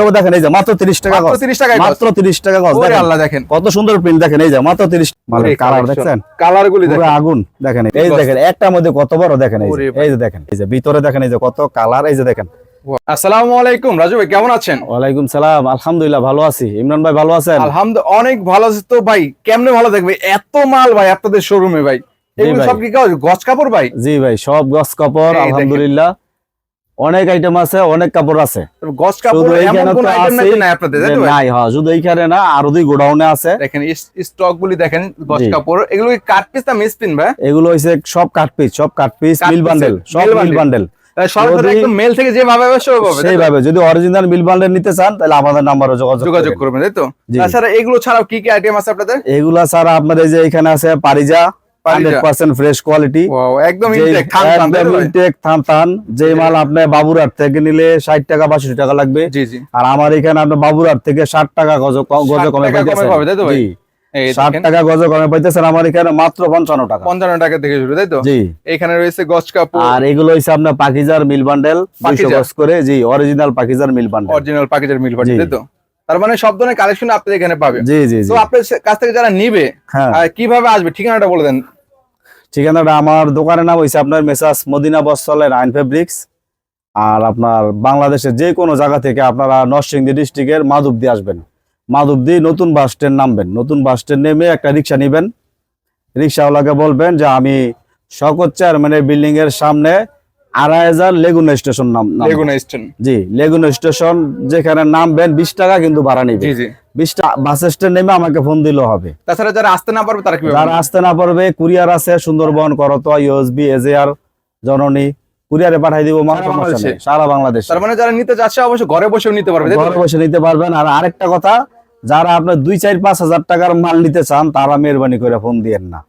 তবে দেখেন এই যে মাত্র 30 টাকা মাত্র 30 টাকায় মাত্র 30 টাকা গজ। দেখেন আল্লাহ দেখেন। কত সুন্দর প্রিন্ট দেখেন এই যে মাত্র 30 মানে কালার দেখছেন? কালার গুলি পুরো আগুন দেখেন এই দেখেন একটার মধ্যে কত বড় দেখেন এই যে, এই যে দেখেন এই যে ভিতরে দেখেন এই যে কত কালার এই যে দেখেন। আসসালামু আলাইকুম রাজু ভাই কেমন আছেন? ওয়ালাইকুম সালাম আলহামদুলিল্লাহ ভালো আছি। ইমরান ভাই ভালো আছেন? আলহামদুলিল্লাহ অনেক ভালো আছে। তো ভাই কেমনে ভালো দেখবে এত মাল ভাই আপনাদের শোরুমে ভাই। এগুলো। সব কি গজ? কাপড় ভাই? জি ভাই সব গস কাপড় আলহামদুলিল্লাহ। অনেক আইটেম আছে অনেক কাপড় আছে। তবে কাপড় এমন কোন আইটেম আছেই নাই আপনাদের? নাই হ্যাঁ শুধু এইখানে না আরও দুই গোডাউনে আছে। দেখেন স্টক গুলি দেখেন গজ কাপড়। এগুলো কি কাট পিস না মিস ভাই? এগুলো হইছে সব কাট পিস সব কাট পিস মিল বান্ডেল সব মিল বান্ডেল যদি- একদম মেল থেকে যে ভাবে সেভাবে হবে, তাই তো? সেইভাবে যদি অরিজিনাল মিল বান্ডেল নিতে চান তাহলে আমাদের নাম্বারে যোগাযোগ করবেন। তাই তো। তাছাড়া এগুলো ছাড়াও কি কি আইটেম আছে আপনাদের? এগুলা ছাড়া আপনাদের যে এখানে আছে পারিজা পারিজা। হান্ড্রেড পার্সেন্ট ফ্রেশ কোয়ালিটি একদম ইনটেক থান থান তাই তো ভাই? থান থান যে মাল আপনি বাবুরহাট থেকে নিলে ষাট টাকা বাষট্টি টাকা লাগবে। জি জি। আর আমার এখানে আপনার বাবুরহাট থেকে ষাট টাকা গজ গজে 60 কমে টাকা কমে পাবে, তাই তো ভাই? জি। এই ষাট দেখেন, টাকা গজে কমে পাইতেছেন আমার এখানে মাত্র পঞ্চান্ন টাকা। পঞ্চান্ন টাকা থেকে শুরু তাই তো? জি। এখানে রয়েছে গজ কাপড়। আর এগুলো আপনার পাকিজার মিল বান্ডেল? গজ করে। জি অরিজিনাল পাকিজার মিল বান্ডেল। অরিজিনাল মিল তাই তো? তার মানে সব ধরনের কালেকশন আপনি এখানে পাবেন। জি জি তো আপনার কাছ থেকে যারা নিবে হ্যাঁ। কীভাবে আসবে? ঠিকানাটা বলে দেন। ঠিকানাটা আমার দোকানের নাম হয়েছে আপনার মেসাস মদিনা বস্ত্রালয় আইন ফেব্রিক্স। আর আপনার বাংলাদেশের যে কোনো জায়গা থেকে আপনারা নরসিংদী ডিস্ট্রিক্টের মাধবদী আসবেন। মাধবদী নতুন বাস স্ট্যান্ড নামবেন। নতুন বাস স্ট্যান্ড নেমে একটা রিক্সা নেবেন। রিক্সাওয়ালাকে বলবেন যে আমি শকত চেয়ারম্যানের বিল্ডিং এর সামনে আড়াই হাজার লেগুন স্টেশন নাম লেগুনা স্টেশন জি লেগুন স্টেশন যেখানে নামবেন বিশ টাকা কিন্তু ভাড়া নিবে। জি জি। বিশ টাকা বাস স্ট্যান্ড নেমে আমাকে ফোন দিলেও হবে। তাছাড়া যারা আসতে না পারবে তারা কীভাবে যারা আসতে না পারবে কুরিয়ার আছে সুন্দরবন করতোয়া ইউএসবি এজেআর জননী কুরিয়ারে পাঠাই দিব সারা বাংলাদেশে? তার মানে যারা নিতে যাচ্ছে অবশ্যই ঘরে বসেও নিতে পারবে ঘরে বসে নিতে পারবেন। আর আরেকটা কথা যারা আপনার দুই চার পাঁচ হাজার টাকার মাল নিতে চান তারা মেহরবানি করে ফোন দিয়েন না।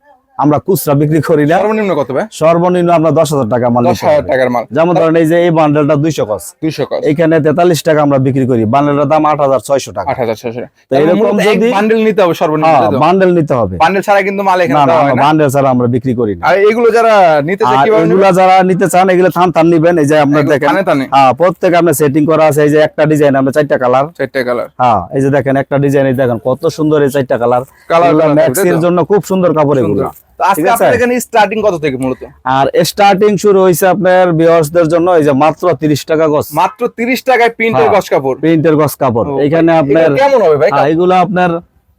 আমরা খুচরা বিক্রি করি না। সর্বনিম্ন কত ভাই? সর্বনিম্ন আমরা দশ হাজার টাকা মাল দশ হাজার টাকার মাল। যেমন ধরেন এই যে এই বান্ডেলটা দুইশো কস দুইশো কস এখানে তেতাল্লিশ টাকা আমরা বিক্রি করি। বান্ডেলটার দাম আট হাজার ছয়শো টাকা। আট হাজার ছশো তো এরকম যদি বান্ডেল নিতে হবে সর্বনিম্ন বান্ডেল নিতে হবে। বান্ডেল ছাড়া কিন্তু মাল এখানে না হয়। বান্ডেল ছাড়া আমরা বিক্রি করি না। আর এগুলো যারা নিতে আর কীভাবে এগুলা যারা নিতে চান এগুলো থান থান নিবেন। এই যে আপনার দেখেন হ্যাঁ প্রত্যেক আপনার সেটিং করা আছে। এই যে একটা ডিজাইন আমরা চারটা কালার চারটা কালার হ্যাঁ এই যে দেখেন একটা ডিজাইন এই দেখেন কত সুন্দর এই চারটা কালার কালার ম্যাক্সির জন্য খুব সুন্দর কাপড় এগুলো। তো আজকে আপনাদের এখানে স্টার্টিং কত থেকে মূলত? আর স্টার্টিং শুরু হয়েছে আপনার ভিউয়ার্সদের জন্য এই যে মাত্র 30 টাকা মাত্র তিরিশ টাকায় প্রিন্টের হ্যাঁ। কাপড়। প্রিন্টের কাপড়। এখানে আপনার কেমন হবে ভাই হ্যাঁ, এগুলো আপনার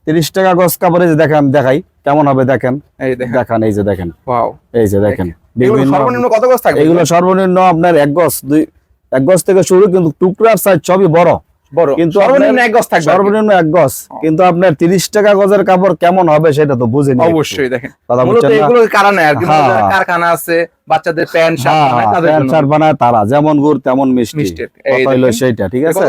30 টাকা গজ কাপড়ে যে দেখেন দেখাই। কেমন হবে দেখেন? এই দেখেন। দেখান এই যে দেখেন। ওয়াও এই যে দেখেন। সর্বনিম্ন কত থাকবে? এগুলো সর্বনিম্ন আপনার এক দুই এক গজ থেকে শুরু কিন্তু টুকরার সাইজ সবই বড়। বড়। কিন্তু সর্বনিম্ন এক গজ থাকবে সর্বনিম্ন এক গজ। কিন্তু আপনার তিরিশ টাকা গজের কাপড় কেমন হবে সেটা তো বুঝে অবশ্যই দেখেন। মূলত এগুলো কারণে আর কি হ্যাঁ। কারখানা আছে বাচ্চাদের প্যান্ট শার্ট হ্যাঁ, বানায় তারা যেমন গুড় তেমন মিষ্টি। হইল সেইটা ঠিক আছে?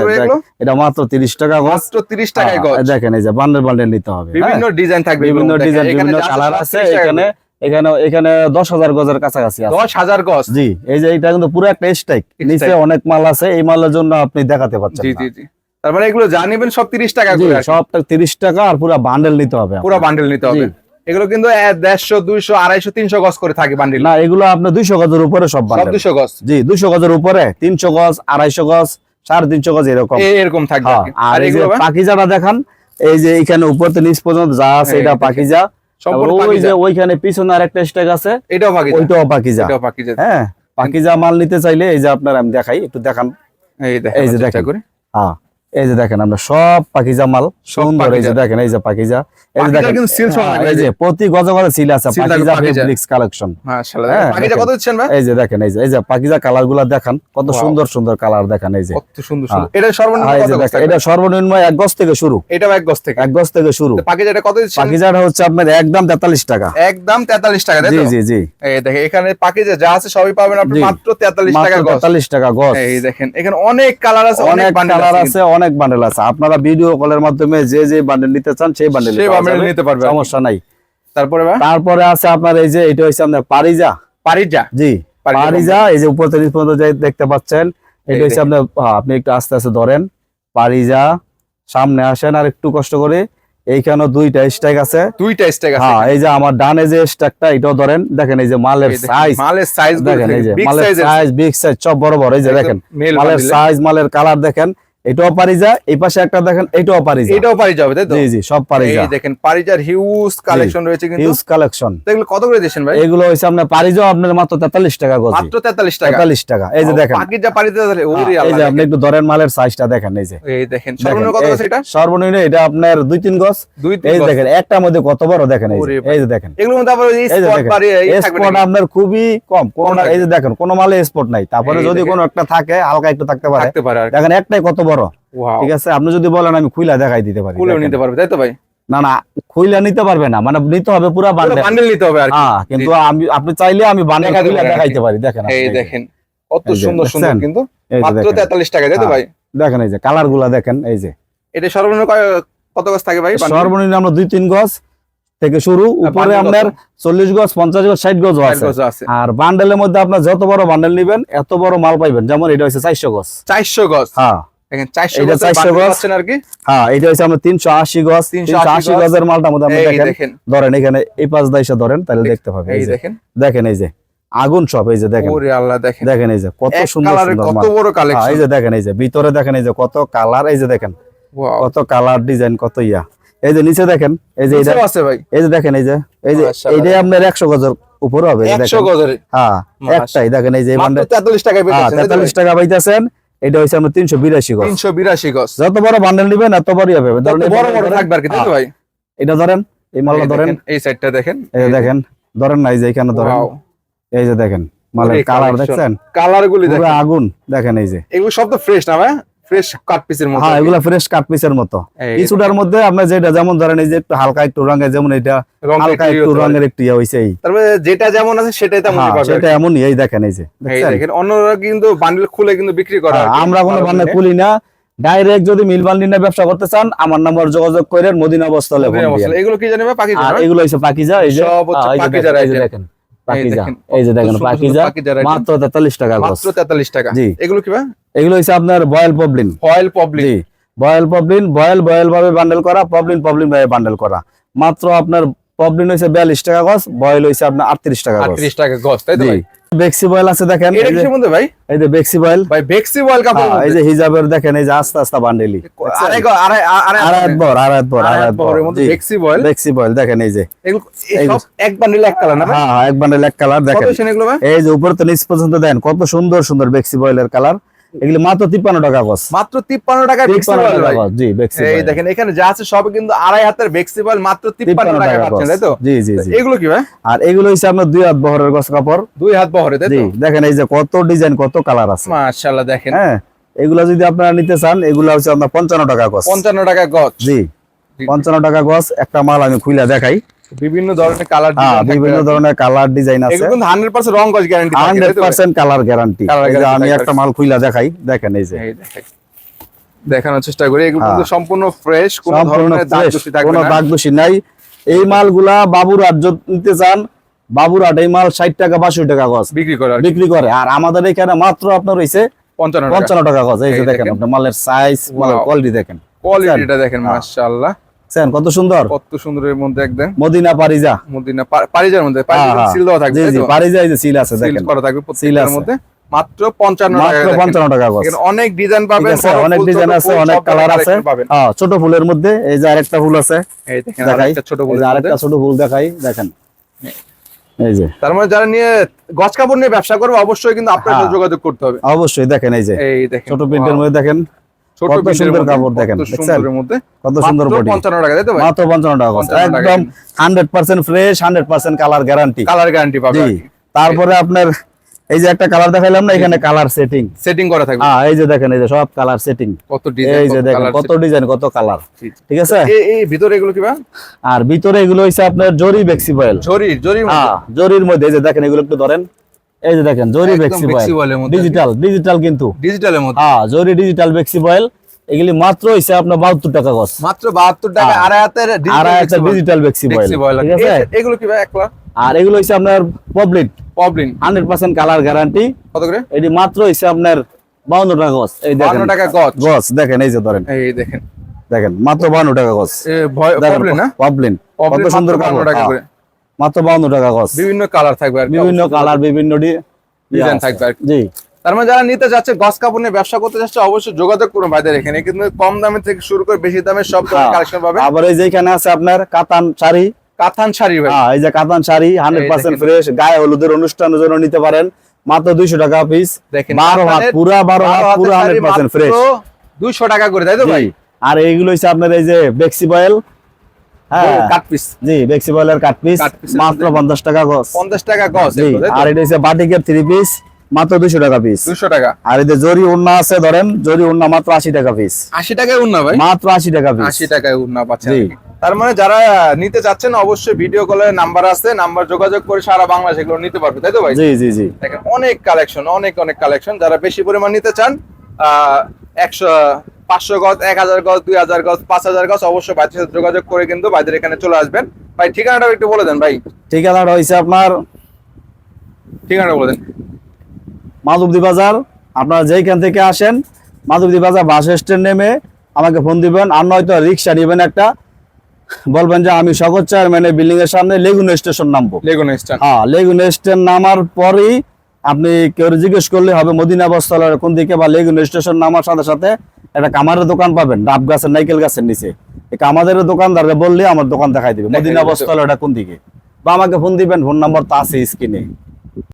এটা মাত্র তিরিশ টাকা গজ। মাত্র 30 টাকায় গজ। হ্যাঁ, দেখেন এই যে বান্ডেল বান্ডেল নিতে হবে বিভিন্ন? ডিজাইন থাকবে বিভিন্ন ডিজাইন বিভিন্ন কালার আছে এখানে এখানে এখানে দশ হাজার গজের কাছাকাছি দশ হাজার গজ? জি এই যে এটা কিন্তু পুরো একটা স্টাইক নিচে অনেক মাল আছে এই মালের জন্য আপনি দেখাতে পাচ্ছেন জি জি জি। মানে এগুলো যা নিবেন সব 30 টাকা করে। আর তিরিশ টাকা আর পুরো বান্ডেল নিতে হবে পুরো বান্ডেল নিতে হবে। এগুলো কিন্তু দেড়শো দুইশো আড়াইশো তিনশো গজ করে থাকে বান্ডেল না এগুলো আপনার দুইশো গজের উপরে সব সব বান্ডেল দুশো গজ। জি দুইশো গজের উপরে তিনশো গজ আড়াইশো গজ সাড়ে তিনশো গজ এরকম। এরকম থাকবে আর হ্যাঁ। আর এই যে? পাকিজাটা দেখান এই যে এখানে উপর থেকে নিচ পর্যন্ত যা আছে এটা দেখেন। পাকিজা। ওই যে ওইখানে পিছনে আরেকটা স্টেক আছে এটাও পাকিজা। ওইটাও পাকিজা। এটাও পাকিজা। হ্যাঁ পাকিজা মাল নিতে চাইলে এই যে আপনার আমি দেখাই একটু দেখান। এই দেখেন এই যে দেখেন। হ্যাঁ। এই যে দেখেন আমরা সব পাকিজা মাল সুন্দর এই যে দেখেন এই যে পাকিজা। এই যে দেখেন সহ হ্যাঁ, এই যে প্রতি গজে গজে সিল আছে পাকিজা। ফেব্রিক্স কালেকশন মাশাআল্লাহ হ্যাঁ, পাকিজা কত দিচ্ছেন ভাই? এই যে দেখেন এই যে এই যে পাকিজা কালারগুলা দেখান কত সুন্দর সুন্দর কালার দেখান এই যে। কত সুন্দর হ্যাঁ। সুন্দর এটা সর্বনিম্ন এই কত দেখেন এটা সর্বনিম্ন এক গজ থেকে শুরু। এটাও এক গজ থেকে। এক গজ থেকে শুরু। পাকিজা এটা কত দিচ্ছেন? পাকিজাটা হচ্ছে আপনার একদম তেতাল্লিশ টাকা। একদম 43 টাকা জি জি জি। এই দেখেন এখানে পাকিজা যা আছে সবই পাবেন আপনি মাত্র 43 টাকা গজ। তেতাল্লিশ টাকা গজ। এই দেখেন এখানে অনেক কালার আছে অনেক কালার আছে অনেক বান্ডেল আছে। আপনারা ভিডিও কলের মাধ্যমে যে যে বান্ডেল নিতে চান সেই বান্ডেল নিতে পারবে সমস্যা নাই। তারপরে তারপরে আছে আপনার এই যে এটা হচ্ছে আপনার পারিজা। পারিজা? জি পারিজা এই যে উপর থেকে পর্যন্ত দেখতে পাচ্ছেন এটা হচ্ছে আপনার আপনি একটু আস্তে আস্তে ধরেন। পারিজা সামনে আসেন আর একটু কষ্ট করে। এইখানে দুইটা স্ট্যাক আছে। দুইটা স্টেক আছে। হ্যাঁ এই যে আমার ডানে যে স্ট্যাকটা এটাও ধরেন। দেখেন এই যে মালের সাইজ মালের সাইজ দেখেন এই যে মালের সাইজ বিগ সাইজ সব বড় বড় এই যে দেখেন। মালের সাইজ মালের কালার দেখেন। এটাও পারিজা এই পাশে একটা দেখেন এটাও পারিজা এটাও পারি যাবে তাই তো? জি জি সব পারিজা এই দেখেন পারিজার হিউজ কালেকশন রয়েছে কিন্তু। হিউজ কালেকশন এগুলো কত করে দিয়েছেন ভাই? এগুলো হইছে আপনার পারিজাও আপনার মাত্র তেতাল্লিশ টাকা গজি। মাত্র তেতাল্লিশ টাকা? তেতাল্লিশ টাকা। এই যে দেখেন। বাকি যা পারিতে ওরে হ্যাঁ, এই যে আপনি একটু মালের সাইজটা দেখেন এই যে। এই দেখেন সর্বনিম্ন কত আছে এটা? সর্বনিম্ন এটা আপনার দুই তিন গজ। এই দেখেন একটার মধ্যে কত বড় দেখেন এই যে, এই যে দেখেন। এগুলোর মধ্যে আবার এই স্পট পারি এই স্পট আপনার খুবই কম। কোন এই যে দেখেন কোন মালে স্পট নাই। তারপরে যদি। কোনো একটা থাকে হালকা একটু থাকতে পারে। থাকতে পারে দেখেন একটাই কত বড়? ওয়াও ঠিক আছে? আপনি যদি বলেন আমি খুইলা দেখাই দিতে পারি। দেখেন। নিতে পারবে তাই তো ভাই? না না খুইলা নিতে পারবে না। মানে নিতে হবে পুরো বান্ডেল বান্ডেল নিতে হবে আর কি। হ্যাঁ কিন্তু আমি আপনি চাইলে আমি বান্ডেল খুইলা। দেখাইতে পারি দেখেন এই দেখেন কত সুন্দর সুন্দর কিন্তু। মাত্র দেখেন। তেতাল্লিশ টাকা তাই তো হ্যাঁ, ভাই? দেখেন এই যে কালারগুলা দেখেন এই যে। এটা সর্বনিম্ন কত গাছ থাকে ভাই? সর্বনিম্ন আমরা দুই তিন গজ থেকে শুরু উপরে আপনার চল্লিশ গজ পঞ্চাশ গজ ষাট গজ আছে। গজ আছে। আর বান্ডেলের মধ্যে আপনার যত বড় বান্ডেল নিবেন এত বড় মাল পাইবেন। যেমন এটা হচ্ছে চারশো গজ। চারশো গজ? হ্যাঁ। দেখেন চারশো এইটা গজ 400 গজ। পাচ্ছেন আর কি? হ্যাঁ এটা হচ্ছে আপনার তিনশো আশি গজ 380 তিনশো আশি গজ। গজের মালটা মধ্যে আপনি দেখেন দেখেন। ধরেন এখানে এই পাঁচ দাইশা ধরেন তাহলে দেখতে পাবেন এই এই দেখেন। দেখেন এই যে। আগুন সব এই যে দেখেন। ওরে আল্লাহ দেখেন। দেখেন এই যে কত সুন্দর সুন্দর কত বড় হ্যাঁ, কালেকশন এই যে দেখেন এই যে ভিতরে দেখেন এই যে কত কালার এই যে দেখেন। কত কালার ডিজাইন কত ইয়া। এই যে নিচে দেখেন এই যে এটা আছে ভাই। এই যে দেখেন এই যে এই যে। এইটাই আপনার একশো গজের উপরে হবে এই যে একশো দেখেন। গজের। হ্যাঁ একটাই দেখেন এই যে মাত্র বান্ডেল তেতাল্লিশ টাকায় হ্যাঁ পেয়েছেন টাকা পাইতেছেন। এটা গজ। গজ। যত বড় বান্ডেল নিবেন তত বড়ই হবে। ধরেন বড় বড় থাকবে আর কি তাই ভাই? এটা ধরেন এই মালটা ধরেন। এই সাইডটা দেখেন। এই দেখেন ধরেন নাই যে এখানে ধরেন। এই যে দেখেন মালের কালার। দেখছেন? কালার গুলি দেখেন। আগুন দেখেন এই যে। এগুলো সব তো ফ্রেশ না ভাই? ফ্রেশ কাট পিসের মতো হ্যাঁ এগুলা ফ্রেশ কাট পিসের মতো। কিছুটার মধ্যে আপনার যেটা যেমন ধরেন এই যে একটু হালকা একটু যেমন এটা হালকা একটু পারে। রঙের একটু ইয়ে হইছে তারপরে যেটা যেমন আছে সেটাই তেমন হ্যাঁ, সেটা এমনই এই দেখেন এই যে দেখেন অন্যরা কিন্তু বান্ডেল খুলে কিন্তু বিক্রি করে হ্যাঁ। আমরা কোনো বান্ডেল খুলি না। ডাইরেক্ট যদি মিল বান্ডিল নিয়ে ব্যবসা করতে চান আমার নাম্বার যোগাযোগ করেন মদিনা বস্তলে এগুলো কি জানি পাখি আর এগুলো হচ্ছে পাকিজা এই যে হ্যাঁ, পাকিজা দেখেন, এই যে দেখেন সুন্দর সুন্দর পাকিজা মাত্র তেতাল্লিশ টাকা মাত্র টাকা। এগুলো কি ভাই? এগুলো হচ্ছে আপনার voile poplin voile poplin voile poplin voile voile ভাবে বান্ডেল করা পবলিন পবলিন ভাবে বান্ডেল করা। মাত্র আপনার পবলিন হইছে টাকা গজ বয়েল হইছে আপনার আটত্রিশ টাকা গজ আটত্রিশ টাকা গজ তাই তো জি। ভাই? বেক্সি বয়েল আছে দেখেন এই যে- কিসের মধ্যে ভাই? এই যে বেক্সি বয়েল ভাই বেক্সি বয়েল কাপড় হ্যাঁ, এই যে হিজাবের দেখেন এই যে আস্তে আস্তে বান্ডেলি বর বর বর মধ্যে বেক্সি বয়েল বেক্সি বয়েল দেখেন এই যে। সব এক বান্ডেল এক কালার না ভাই? হ্যাঁ হ্যাঁ এক বান্ডেল এক কালার কত দেখেন। এগুলো ভাই? এই যে উপর তো নিচ পর্যন্ত দেখেন কত সুন্দর সুন্দর বেক্সি বয়েলের কালার এগুলি মাত্র তিপ্পান্ন টাকা গজ মাত্র তিপ্পান্ন টাকা জি এই দেখেন এখানে যা আছে সব কিন্তু আড়াই হাতের বেক্সি বয়েল মাত্র তিপ্পান্ন টাকা পাচ্ছেন তাই তো? জি জি জি। এগুলো কি ভাই? আর এগুলো হচ্ছে আপনার দুই হাত বহরের গছ কাপড়। দুই হাত বহরে তাই তো? দেখেন এই যে কত ডিজাইন কত কালার আছে। মাশাআল্লাহ দেখেন। হ্যাঁ এগুলা যদি আপনারা নিতে চান এগুলা হচ্ছে আপনার পঞ্চান্ন টাকা গছ। পঞ্চান্ন টাকা জি জি। পঞ্চান্ন টাকা গছ একটা মাল আমি খুলে দেখাই। বিভিন্ন ধরনের কালার হ্যাঁ বিভিন্ন ধরনের কালার ডিজাইন আছে। এগুলো কিন্তু হান্ড্রেড পার্সেন্ট রং গজ guarantee hundred percent colour guarantee আমি একটা মাল খুলে দেখাই দেখেন এই যে। দেখানোর চেষ্টা করি এগুলো কিন্তু হ্যাঁ। সম্পূর্ণ ফ্রেশ কোনো ধরনের দাগ দোষী থাকবে কোনো না। দাগ দোষী নাই। এই মালগুলা বাবুরহাট যদি নিতে চান বাবুরহাট এই মাল ষাট টাকা বাষট্টি টাকা গছ বিক্রি করে বিক্রি করে। আর আমাদের এখানে মাত্র আপনার হইছে পঞ্চান্ন টাকা। পঞ্চান্ন টাকা গজ। এই যে দেখেন দেখেন। আপনার মালের সাইজ মালের কোয়ালিটি দেখেন। কোয়ালিটিটা দেখেন হ্যাঁ। মাশাআল্লাহ। বুঝছেন কত সুন্দর? কত সুন্দরের মধ্যে একদম মদিনা পারিজা। মদিনা পারিজার মধ্যে পারিজার হ্যাঁ, সিল দেওয়া থাকবে জি জি পারিজা এই যে সিল আছে দেখেন। সিল করা থাকবে সিল প্রত্যেকটার মধ্যে। মাত্র পঞ্চান্ন টাকা মাত্র দেখেন। পঞ্চান্ন টাকা গজ এখানে অনেক ডিজাইন পাবেন অনেক ডিজাইন ছোট আছে অনেক কালার আছে। হ্যাঁ ছোট ফুলের মধ্যে এই যে আরেকটা ফুল আছে। এই দেখেন আরেকটা ছোট ফুলের আরেকটা ছোট ফুল দেখাই দেখেন। এই যে। তার মানে যারা নিয়ে গছ কাপড় নিয়ে ব্যবসা করবে অবশ্যই কিন্তু আপনার হ্যাঁ। যোগাযোগ করতে হবে। অবশ্যই দেখেন এই যে। এই দেখেন ছোট প্রিন্টের মধ্যে দেখেন। ছোট সুন্দর কাপড় দেখেন, কত দেখছেন? সুন্দরের মধ্যে। কত সুন্দর বডি পঞ্চান্ন টাকা তাই ভাই? মাত্র পঞ্চান্ন টাকা গজ 55 টাকা। একদম hundred percent fresh hundred percent colour guarantee colour guarantee পাবে তারপরে আপনার এই যে একটা কালার দেখাইলাম না এখানে কালার সেটিং সেটিং করা থাকবে। হ্যাঁ এই যে দেখেন এই যে সব কালার সেটিং কত ডিজাইন এই যে দেখেন কত ডিজাইন কত কালার ঠিক আছে? এই এই ভিতরে এগুলো কি ভাই? আর ভিতরে এগুলো হইছে আপনার জরি বেক্সিবয়েল জরি জরি হ্যাঁ জরির মধ্যে এই যে দেখেন এগুলো একটু ধরেন। এই যে দেখেন জরি ফ্লেক্সিবলের মধ্যে। ডিজিটাল ডিজিটাল কিন্তু। ডিজিটালের মধ্যে। হ্যাঁ জরি ডিজিটাল বেক্সিবয়েল এগুলি মাত্র হইছে আপনার বাহাত্তর টাকা গছ মাত্র 72 টাকা। আড়াই হাতের আর একটা ডিজিটাল বেক্সিবয়েল ফ্লেক্সিবল ঠিক আছে? এগুলো কি ভাই একলা? আর এগুলো হইছে আপনার poplin hundred percent colour guarantee কত করে? এটি মাত্র হইছে আপনার বাউন্ন টাকা গছ এই দেখেন। 52 টাকা গজ গছ দেখেন এই যে ধরেন। এই দেখেন। দেখেন মাত্র বাউন্ন টাকা গছ এ পবলিন না? পবলিন কত সুন্দর কাপড় টাকা করে। মাত্র বাউন্ন টাকা গছ বিভিন্ন কালার থাকবে আর বিভিন্ন কালার বিভিন্ন ডি- Design আছে। থাকবে আর জি। তার মানে যারা নিতে যাচ্ছে গস কাপড় নিয়ে ব্যবসা করতে যাচ্ছে অবশ্যই যোগাযোগ করুন ভাইদের এখানে। কিন্তু কম দামে থেকে শুরু করে বেশি দামে সব হ্যাঁ। কালেকশন পাবে আবার এই যে এখানে আছে আপনার কাতান শাড়ি। কাতান শাড়ি ভাই। হ্যাঁ এই যে কাতান শাড়ি হান্ড্রেড পার্সেন্ট দেখেন। ফ্রেশ গায়ে হলুদের অনুষ্ঠানের জন্য নিতে পারেন। মাত্র দুইশো টাকা পিস দেখেন বারো হাত কাতানের পুরা বারো হাত পুরো শাড়ি হান্ড্রেড পার্সেন্ট মাত্র ফ্রেশ 200 টাকা করে তাই তো ভাই? আর এইগুলো হচ্ছে আপনার এই যে বেক্সি বয়েল মাত্র মধ্যে। পঞ্চাশ টাকা গজ 50 টাকা গস জি আর এটা হচ্ছে বাটিকের থ্রি পিস মাত্র দুইশো টাকা পিস 200 টাকা। আর এই যে জরি উন্না আছে ধরেন জরি উন্না মাত্র আশি টাকা পিস 80 টাকায় উন্না ভাই? মাত্র আশি টাকা পিস 80 টাকায় উন্না পাচ্ছেন। জি। তার মানে যারা নিতে চাচ্ছেন অবশ্যই ভিডিও কলের নাম্বার আছে নাম্বার যোগাযোগ করে সারা বাংলাদেশ এগুলো নিতে পারবে তাই তো ভাই? জি জি জি। দেখেন অনেক কালেকশন অনেক অনেক কালেকশন যারা বেশি পরিমাণ নিতে চান আহ, একশো পাঁচশো গজ এক হাজার গজ দুই হাজার গজ পাঁচ হাজার গজ অবশ্যই ভাইদের সাথে যোগাযোগ করে কিন্তু ভাইদের এখানে চলে আসবেন। ভাই ঠিকানাটা একটু বলে দেন ভাই। ঠিকানাটা হয়েছে আপনার ঠিকানাটা বলে দেন। মাধবদী বাজার। আপনারা যেইখান থেকে আসেন মাধবদী বাজার বাস স্ট্যান্ড নেমে আমাকে ফোন দিবেন। আর নয়তো রিক্সা নেবেন একটা। বলবেন যে আমি সকল চেয়ারম্যানের বিল্ডিং এর সামনে লেগুন স্টেশন নামবো। লেগুন স্টান হ্যাঁ লেগুন স্টেশন নামার পরেই আপনি কেউ জিজ্ঞেস করলে হবে মদিনা বস্তলার কোন দিকে বা লেগুন স্টেশন নামার সাথে সাথে একটা কামারের দোকান পাবেন ডাব গাছের নাইকেল গাছের নিচে। কামারের কামাদের দোকানদারকে বললে আমার দোকান দেখাই দিবে। মদিনা বস্তাল এটা কোন দিকে? বা আমাকে ফোন দিবেন ফোন নাম্বার তো আছে স্ক্রিনে